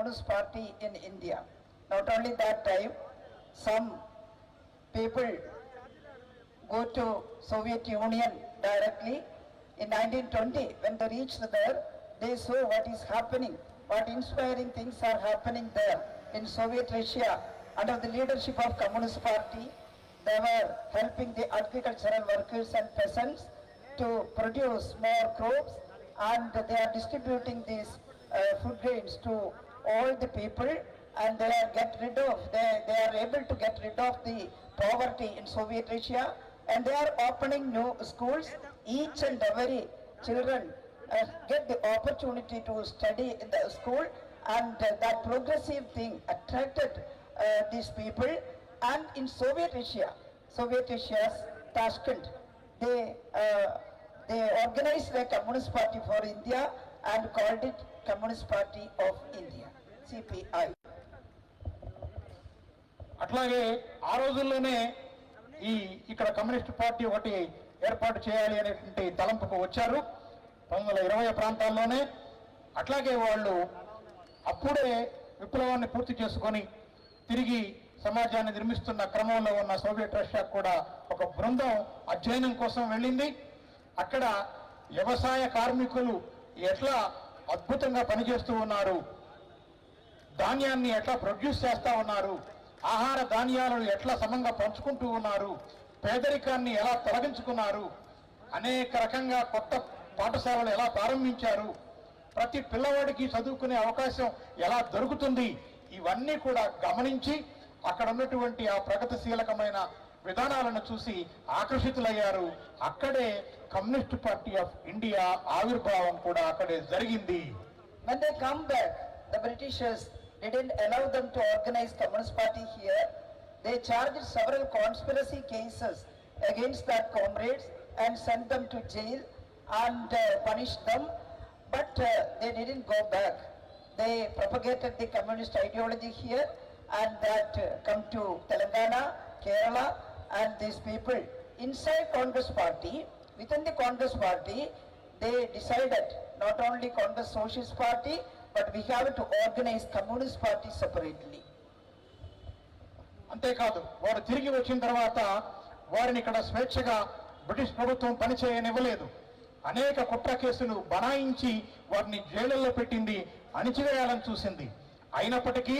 Communist Party in India. Not only that time, some people go to Soviet Union directly. In 1920, when they reached there, they saw what is happening, what inspiring things are happening there in Soviet Russia under the leadership of Communist Party. They were helping the agricultural workers and peasants to produce more crops and they are distributing these uh, food grains to all the people and they are get rid of, they, they are able to get rid of the poverty in Soviet Russia. And they are opening new schools. Each and every children uh, get the opportunity to study in the school. And uh, that progressive thing attracted uh, these people. And in Soviet Russia, Soviet Russia's Tashkent, they, uh, they organized the communist party for India and called it Communist Party of India, CPI అట్లాగే ఆ రోజుల్లోనే ఈ ఇక్కడ communist party ఒకటి ఏర్పాటు చేయాలి అనేటువంటి తలంపుకు వచ్చారు. పంతొమ్మిది వందల ఇరవై ప్రాంతాల్లోనే. అట్లాగే వాళ్ళు అప్పుడే విప్లవాన్ని పూర్తి చేసుకొని తిరిగి సమాజాన్ని నిర్మిస్తున్న క్రమంలో ఉన్న సోవియట్ రష్యా కూడా ఒక బృందం అధ్యయనం కోసం వెళ్ళింది. అక్కడ వ్యవసాయ కార్మికులు ఎట్లా అద్భుతంగా పనిచేస్తూ ఉన్నారు ధాన్యాన్ని ఎట్లా ప్రొడ్యూస్ చేస్తా ఉన్నారు? ఆహార ధాన్యాలను ఎట్లా సమంగా పంచుకుంటూ ఉన్నారు? పేదరికాన్ని ఎలా తొలగించుకున్నారు? అనేక రకంగా కొత్త పాఠశాలలు ఎలా ప్రారంభించారు? ప్రతి పిల్లవాడికి చదువుకునే అవకాశం ఎలా దొరుకుతుంది? ఇవన్నీ కూడా గమనించి అక్కడ ఉన్నటువంటి ఆ ప్రగతిశీలకమైన విధానాలను చూసి ఆకర్షితులయ్యారు. అక్కడే కమ్యూనిస్ట్ పార్టీ ఆఫ్ ఇండియా ఆవిర్భావం కూడా అక్కడే జరిగింది. When they come back, the Britishers didn't allow them to organize Communist Party here. They charged several conspiracy cases against their comrades and sent them to jail and uh, punished them. But uh, they didn't go back. They propagated the communist ideology here and that uh, come to Telangana, Kerala and these people inside Congress party, within the Congress party, they decided not only Congress Socialist Party, but we have to organise communist party separately. అంతేకాదు వారు తిరిగి వచ్చిన తర్వాత వారిని ఇక్కడ స్వేచ్ఛగా British ప్రభుత్వం పనిచేయనివ్వలేదు. అనేక కుట్ర కేసులు బనాయించి వారిని జైళ్ళల్లో పెట్టింది అణిచివేయాలని చూసింది. అయినప్పటికీ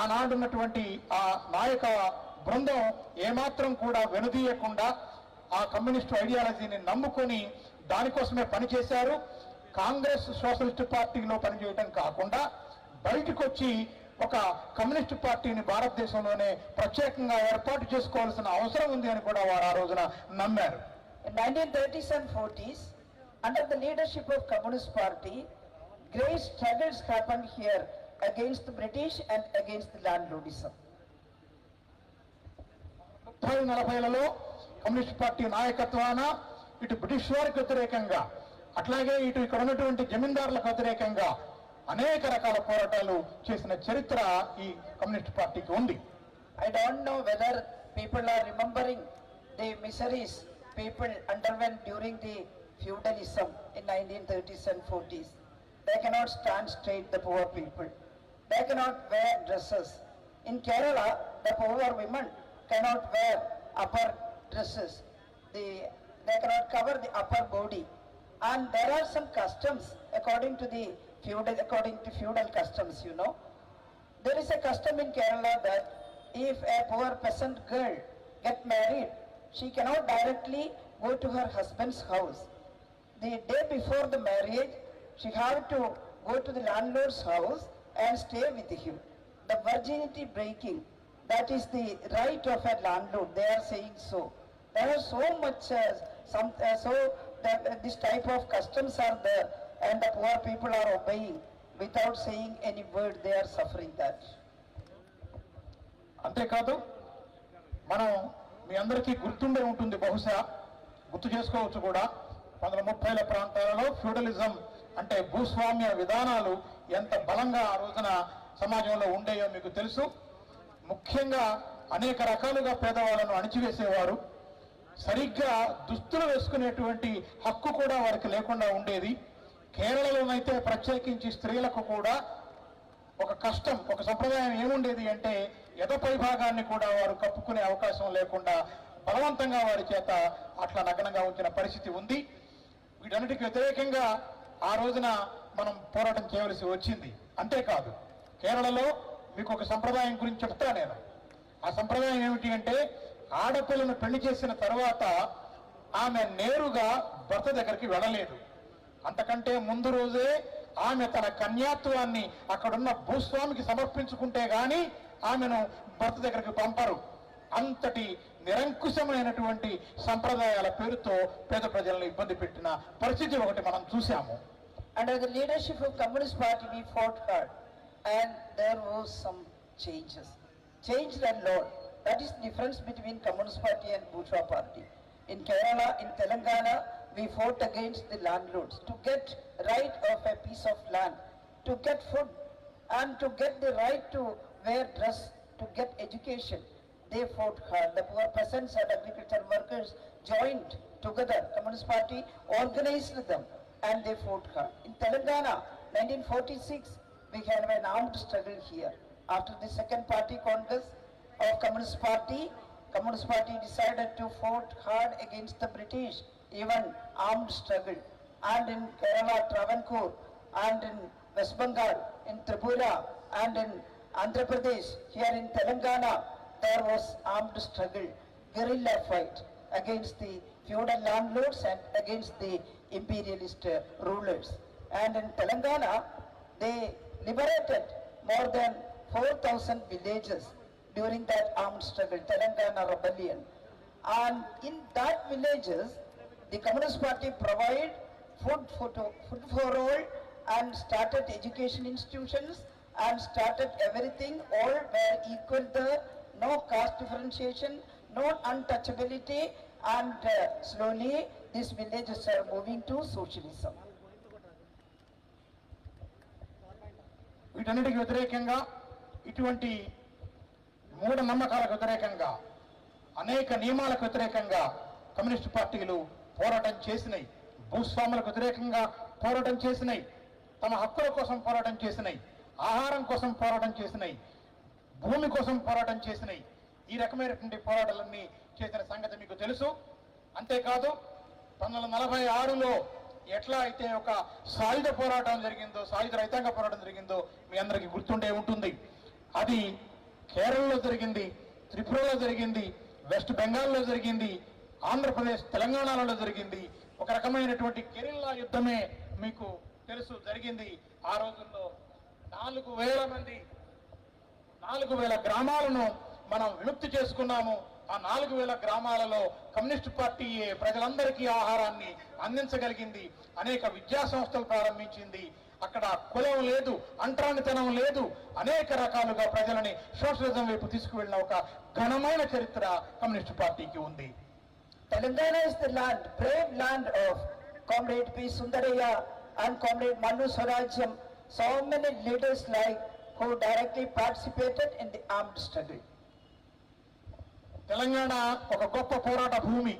ఆనాడున్నటువంటి ఆ నాయక బృందం ఏమాత్రం కూడా వెనుదీయకుండా ఆ కమ్యూనిస్టు ఐడియాలజీని నమ్ముకొని దానికోసమే పనిచేశారు. కాంగ్రెస్ సోషలిస్ట్ పార్టీలో పనిచేయటం కాకుండా బయటకు వచ్చి ఒక కమ్యూనిస్ట్ పార్టీని భారతదేశంలోనే ప్రత్యేకంగా ఏర్పాటు చేసుకోవాల్సిన అవసరం ఉంది అని కూడా వారు ఆ రోజున నమ్మారు 1930s and 40s, under the leadership of Communist Party, great struggles happened here against the British and against the landlordism. ముప్పై నలభైలలో కమ్యూనిస్ట్ పార్టీ నాయకత్వాన ఇటు బ్రిటిష్ వారికి వ్యతిరేకంగా అట్లాగే ఇటు ఇక్కడ ఉన్నటువంటి జమీందారులకు వ్యతిరేకంగా అనేక రకాల పోరాటాలు చేసిన చరిత్ర ఈ కమ్యూనిస్ట్ పార్టీకి ఉంది. I don't know whether people are remembering the miseries people underwent during the feudalism in nineteen thirties and forties they cannot stand straight the poor people they cannot wear dresses in Kerala the poor women cannot wear upper dresses the they cannot cover the upper body And there are some customs according to the feudal, according to feudal customs, you know. There is a custom in Kerala that if a poor peasant girl get married, she cannot directly go to her husband's house. The day before the marriage, she have to go to the landlord's house and stay with him. The virginity breaking, that is the right of a landlord, they are saying so. There are so much, uh, some, uh, so that, uh, this type of customs are there and the poor people are obeying. Without saying any word, they are suffering that. అంతేకాదు మనం మీ అందరికీ గుర్తుండే ఉంటుంది బహుశా గుర్తు చేసుకోవచ్చు కూడా పంతొమ్మిది ముప్పైల ప్రాంతాలలో ఫ్యూడలిజం అంటే భూస్వామ్య విధానాలు ఎంత బలంగా ఆ రోజున సమాజంలో ఉండేయో మీకు తెలుసు. ముఖ్యంగా అనేక రకాలుగా పేదవాళ్ళను అణిచివేసేవారు. సరిగ్గా దుస్తులు వేసుకునేటువంటి హక్కు కూడా వారికి లేకుండా ఉండేది. కేరళలోనైతే ప్రత్యేకించి స్త్రీలకు కూడా ఒక కష్టం ఒక సంప్రదాయం ఏముండేది అంటే ఎదపై భాగాన్ని కూడా వారు కప్పుకునే అవకాశం లేకుండా బలవంతంగా వారి చేత అట్లా నగ్నంగా ఉంచిన పరిస్థితి ఉంది. వీటన్నిటికి వ్యతిరేకంగా ఆ రోజున మనం పోరాటం చేయవలసి వచ్చింది. అంతేకాదు కేరళలో మీకు ఒక సంప్రదాయం గురించి చెప్తా నేను. ఆ సంప్రదాయం ఏమిటి అంటే ఆడపిల్లను పెళ్ళి చేసిన తర్వాత ఆమె నేరుగా భర్త దగ్గరికి వెళ్ళలేదు. అంతకంటే ముందు రోజే ఆమె తన కన్యాత్వాన్ని అక్కడున్న భూస్వామికి సమర్పించుకుంటే గాని ఆమెను భర్త దగ్గరికి పంపరు. అంతటి నిరంకుశమైనటువంటి సంప్రదాయాల పేరుతో పేద ప్రజలను ఇబ్బంది పెట్టిన పరిస్థితి ఒకటి మనం చూసాము and the leadership of communist party we fought hard. And there was some That is difference between Communist Party and Bourgeois Party. In Kerala, in Telangana, we fought against the landlords to get right of a piece of land, to get food and to get the right to wear dress, to get education. They fought hard. The poor peasants and agriculture workers joined together. Communist Party organized them and they fought hard. In Telangana, 1946, we had an armed struggle here. After the second party congress of Communist Party, Communist Party decided to fought hard against the British, even armed struggle. And in Kerala, Travancore, and in West Bengal, in Tripura, and in Andhra Pradesh, here in Telangana, there was armed struggle, guerrilla fight against the feudal landlords and against the imperialist rulers. And in Telangana, they liberated more than 4,000 villages during that armed struggle, Telangana rebellion. And in that villages, the Communist Party provide food for, to- food for all and started education institutions and started everything, all were equal there, no caste differentiation, no untouchability and uh, slowly these villages are moving to socialism. వీటన్నిటికి వ్యతిరేకంగా ఇటువంటి మూఢ నమ్మకాలకు వ్యతిరేకంగా అనేక నియమాలకు వ్యతిరేకంగా communist పార్టీలు పోరాటం చేసినాయి. భూస్వాములకు వ్యతిరేకంగా పోరాటం చేసినాయి. తమ హక్కుల కోసం పోరాటం చేసినాయి. ఆహారం కోసం పోరాటం చేసినాయి. భూమి కోసం పోరాటం చేసినాయి. ఈ రకమైనటువంటి పోరాటాలన్నీ చేసిన సంగతి మీకు తెలుసు. అంతేకాదు పంతొమ్మిది వందల నలభై ఆరులో ఎట్లా అయితే ఒక సాయుధ పోరాటం జరిగిందో సాయుధ రైతాంగ పోరాటం జరిగిందో మీ అందరికీ గుర్తుండే ఉంటుంది. అది కేరళలో జరిగింది త్రిపురలో జరిగింది వెస్ట్ బెంగాల్లో జరిగింది ఆంధ్రప్రదేశ్ తెలంగాణలో జరిగింది. ఒక రకమైనటువంటి కెరిల్లా యుద్ధమే మీకు తెలుసు జరిగింది. ఆ రోజుల్లో నాలుగు వేల మంది నాలుగు వేల గ్రామాలను మనం విముక్తి చేసుకున్నాము. ఆ నాలుగు వేల గ్రామాలలో కమ్యూనిస్ట్ పార్టీ ప్రజలందరికీ ఆహారాన్ని అందించగలిగింది అనేక విద్యా సంస్థలు ప్రారంభించింది. అక్కడ కులం లేదు అంటరానితనం లేదు. అనేక రకాలుగా ప్రజలని సోషలిజం వైపు తీసుకువెళ్ళిన ఒక ఘనమైన చరిత్ర కమ్యూనిస్ట్ పార్టీకి ఉంది. Land brave land of comrade P Sundarayya and comrade Mannu Swarajyam so many leaders like directly participated in the Telangana ఒక గొప్ప పోరాట భూమి.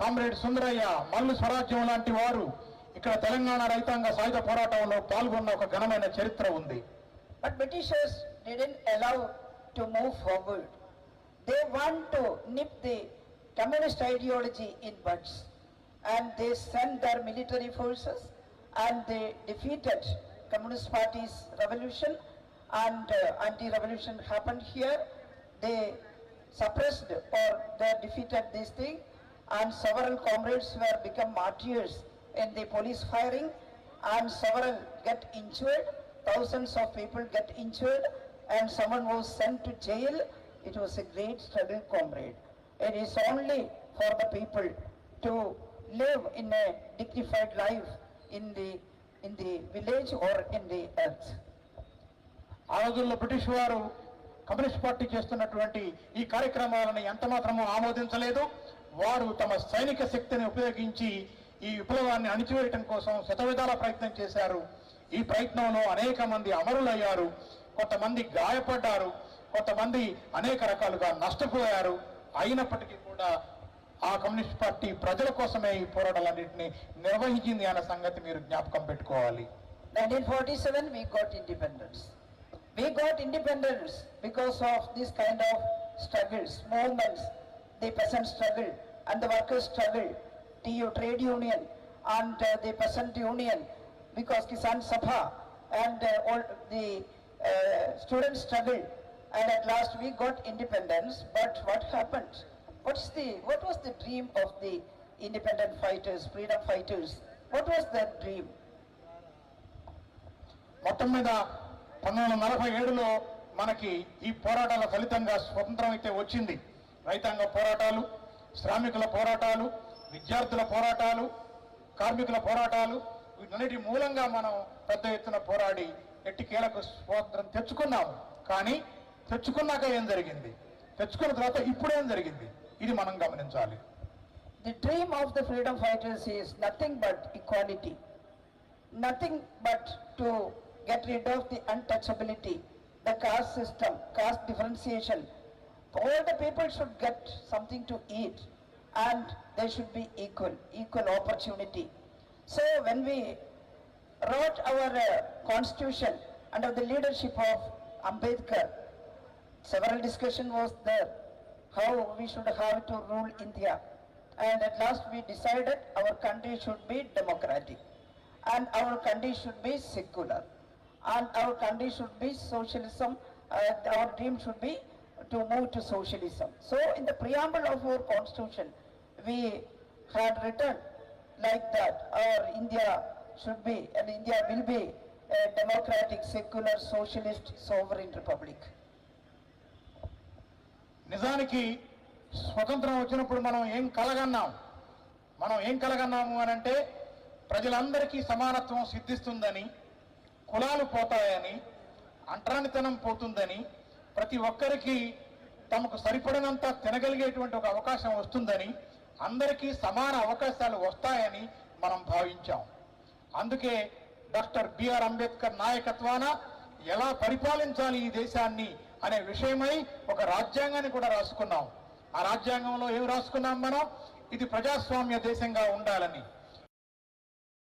కామ్రేడ్ సుందరయ్య మల్లు స్వరాజ్యం లాంటి వారు ఇక్కడ తెలంగాణ రైతాంగ సాయుధ పోరాటంలో పాల్గొన్న ఒక ఘనమైన చరిత్ర ఉంది But Britishers didn't allow to move forward. They want to nip the communist ideology in buds. And they sent their military forces and they defeated Communist Party's revolution and uh, anti-revolution happened here. They suppressed or they defeated this thing and several comrades were become martyrs in the police firing and several get injured, thousands of people get injured and someone was sent to jail. It was a great struggle, comrade. It is only for the people to live in a dignified life in the, in the village or in the earth. ఆ రోజుల్లో British వారు communist party చేస్తున్నటువంటి ఈ కార్యక్రమాలను ఎంత మాత్రమూ ఆమోదించలేదు వారు తమ సైనిక శక్తిని ఉపయోగించి ఈ విప్లవాన్ని అణిచివేయటం కోసం శతవిధాల ప్రయత్నం చేశారు. ఈ ప్రయత్నంలో అనేక మంది అమరులయ్యారు. కొంతమంది గాయపడ్డారు. కొంతమంది అనేక రకాలుగా నష్టపోయారు. అయినప్పటికీ కూడా ఆ కమ్యూనిస్ట్ పార్టీ ప్రజల కోసమే ఈ పోరాటాలన్నింటినీ నిర్వహించింది అన్న సంగతి మీరు జ్ఞాపకం పెట్టుకోవాలి. 1947, we got independence. got independence because of this kind of struggles, movements, the peasant struggle and the workers' struggle, TU trade union and uh, the peasant union, because Kisan Sabha and uh, all the uh, student struggle, and at last we got independence. But what happened? What's the what was the dream of the independent fighters, freedom fighters? What was that dream? మొత్తం మీద పంతొమ్మిది వందల నలభై ఏడులో మనకి ఈ పోరాటాల ఫలితంగా స్వతంత్రం అయితే వచ్చింది రైతాంగ పోరాటాలు శ్రామికుల పోరాటాలు విద్యార్థుల పోరాటాలు కార్మికుల పోరాటాలు వీటన్నిటి మూలంగా మనం పెద్ద ఎత్తున పోరాడి ఎట్టి కీలక స్వాతంత్రం తెచ్చుకున్నాము. కానీ తెచ్చుకున్నాక ఏం జరిగింది? తెచ్చుకున్న తర్వాత ఇప్పుడేం జరిగింది? ఇది మనం గమనించాలి. The dream of the freedom fighters is nothing but equality nothing but to get rid of the untouchability the caste system caste differentiation all the people should get something to eat and they should be equal, equal opportunity. So when we wrote our uh, constitution under the leadership of Ambedkar, several discussion was there how we should have to rule India. And at last we decided our country should be democratic and our country should be secular and our country should be socialism. Uh, our dream should be to move to socialism. So in the preamble of our constitution, we had written like that, our India should be and India will be a democratic, secular, socialist, sovereign republic. నిజానికి స్వతంత్రం వచ్చినప్పుడు మనం ఏం కలగన్నాం మనం ఏం కలగన్నాము అని అంటే ప్రజలందరికీ సమానత్వం సిద్ధిస్తుందని కులాలు పోతాయని అంటరానితనం పోతుందని ప్రతి ఒక్కరికి తమకు సరిపడినంత తినగలిగేటువంటి ఒక అవకాశం వస్తుందని అందరికీ సమాన అవకాశాలు వస్తాయని మనం భావించాం. అందుకే డాక్టర్ బిఆర్ అంబేద్కర్ నాయకత్వాన ఎలా పరిపాలించాలి ఈ దేశాన్ని అనే విషయమై ఒక రాజ్యాంగాన్ని కూడా రాసుకున్నాం. ఆ రాజ్యాంగంలో ఏం రాసుకున్నాం మనం? ఇది ప్రజాస్వామ్య దేశంగా ఉండాలని.